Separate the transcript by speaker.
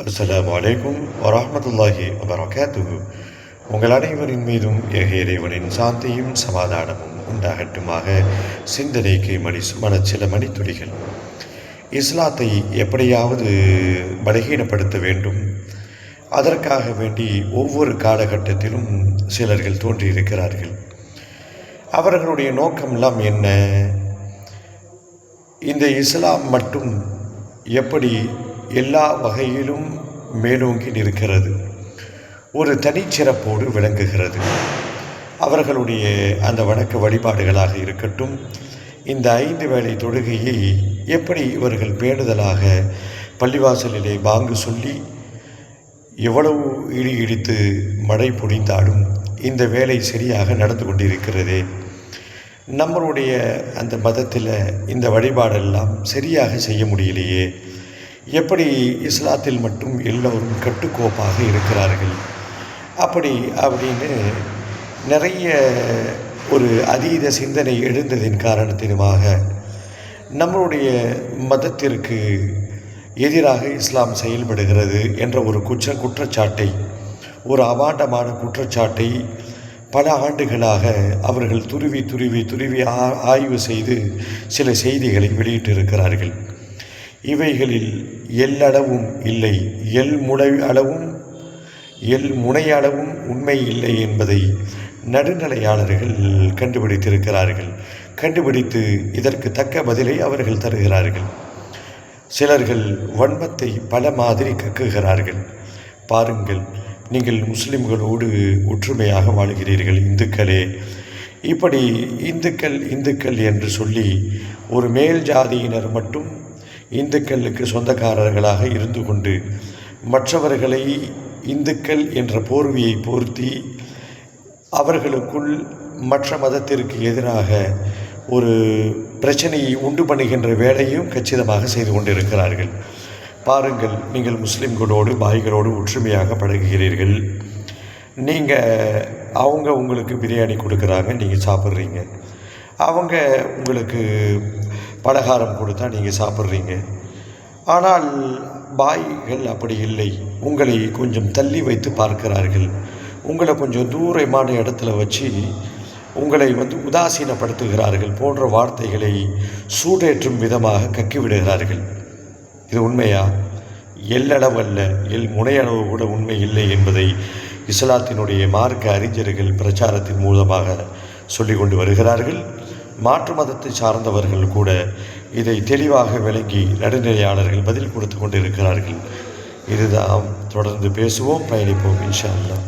Speaker 1: அஸ்ஸலாமு வலைக்கும் வரமத்துல்லாஹி வபரகாத்துஹு. உங்கள் அனைவரின் மீதும் ஏக இறைவனின் சாந்தியும் சமாதானமும் உண்டாகட்டுமாக. சிந்தனைக்கு மணி மன சில மணித்துளிகள். இஸ்லாத்தை எப்படியாவது பலகீனப்படுத்த வேண்டும். அதற்காக வேண்டி ஒவ்வொரு காலகட்டத்திலும் சிலர்கள் தோன்றியிருக்கிறார்கள். அவர்களுடைய நோக்கமெல்லாம் என்ன? இந்த இஸ்லாம் மட்டும் எப்படி எல்லா வகையிலும் மேலோங்கி நிற்கிறது. ஒரு தனிச்சிறப்போடு விளங்குகிறது. அவர்களுடைய அந்த வணக்க வழிபாடுகளாக இருக்கட்டும் இந்த ஐந்து வேளை தொழுகையை எப்படி இவர்கள் பேணுதலாக பள்ளிவாசலிலே பாங்கு சொல்லி எவ்வளவு இடி இடித்து மழை பொழிந்தாலும் இந்த வேலை சரியாக நடந்து கொண்டிருக்கிறதே. நம்மளுடைய அந்த மதத்தில் இந்த வழிபாடெல்லாம் சரியாக செய்ய முடியலையே. எப்படி இஸ்லாத்தில் மட்டும் எல்லோரும் கட்டுக்கோப்பாக இருக்கிறார்கள்? அப்படி அப்படின்னு நிறைய ஒரு அதீத சிந்தனை எழுந்ததின் காரணத்தினுமாக நம்மளுடைய மதத்திற்கு எதிராக இஸ்லாம் செயல்படுகிறது என்ற ஒரு குற்ற குற்றச்சாட்டை ஒரு அபாண்டமான குற்றச்சாட்டை பல ஆண்டுகளாக அவர்கள் துருவி துருவி துருவி ஆ- ஆய்வு செய்து சில செய்திகளை வெளியிட்டிருக்கிறார்கள். இவைகளில் எல்லளவும் இல்லை எல் முனை அளவும் எல் முனை அளவும் உண்மை இல்லை என்பதை நடுநிலையாளர்கள் கண்டுபிடித்திருக்கிறார்கள். கண்டுபிடித்து இதற்கு தக்க பதிலை அவர்கள் தருகிறார்கள். சிலர்கள் வன்மத்தை பல மாதிரி கக்குகிறார்கள். பாருங்கள் நீங்கள் முஸ்லிம்களோடு ஒற்றுமையாக வாழ்கிறீர்கள் இந்துக்களே. இப்படி இந்துக்கள் இந்துக்கள் என்று சொல்லி ஒரு மேல் ஜாதியினர் மட்டும் இந்துக்களுக்கு சொந்தக்காரர்களாக இருந்து கொண்டு மற்றவர்களை இந்துக்கள் என்ற போர்வையை போர்த்தி அவர்களுக்குள் மற்ற மதத்திற்கு எதிராக ஒரு பிரச்சனையை உண்டு பண்ணுகின்ற வேலையும் கச்சிதமாக செய்து கொண்டிருக்கிறார்கள். பாருங்கள் நீங்கள் முஸ்லீம்களோடு பாய்களோடு ஒற்றுமையாக பழகுகிறீர்கள். நீங்கள் அவங்க உங்களுக்கு பிரியாணி கொடுக்குறாங்க நீங்கள் சாப்பிட்றீங்க. அவங்க உங்களுக்கு பலகாரம் கொடுத்தா நீங்கள் சாப்பிட்றீங்க. ஆனால் பாய்கள் அப்படி இல்லை. உங்களை கொஞ்சம் தள்ளி வைத்து பார்க்கிறார்கள். உங்களை கொஞ்சம் தூரமான இடத்துல வச்சு உங்களை வந்து உதாசீனப்படுத்துகிறார்கள் போன்ற வார்த்தைகளை சூடேற்றும் விதமாக கக்கிவிடுகிறார்கள். இது உண்மையா? எல்லளவல்ல எல் முனையளவு கூட உண்மை இல்லை என்பதை இஸ்லாத்தினுடைய மார்க்க அறிஞர்கள் பிரச்சாரத்தின் மூலமாக சொல்லிக் கொண்டு வருகிறார்கள். மாற்று மதத்தை சார்ந்தவர்கள் கூட இதை தெளிவாக விளங்கி நடுநிலையாளர்கள் பதில் கொடுத்து கொண்டிருக்கிறார்கள். இதுதான். தொடர்ந்து பேசுவோம் பயணிப்போம் இன்ஷா அல்லா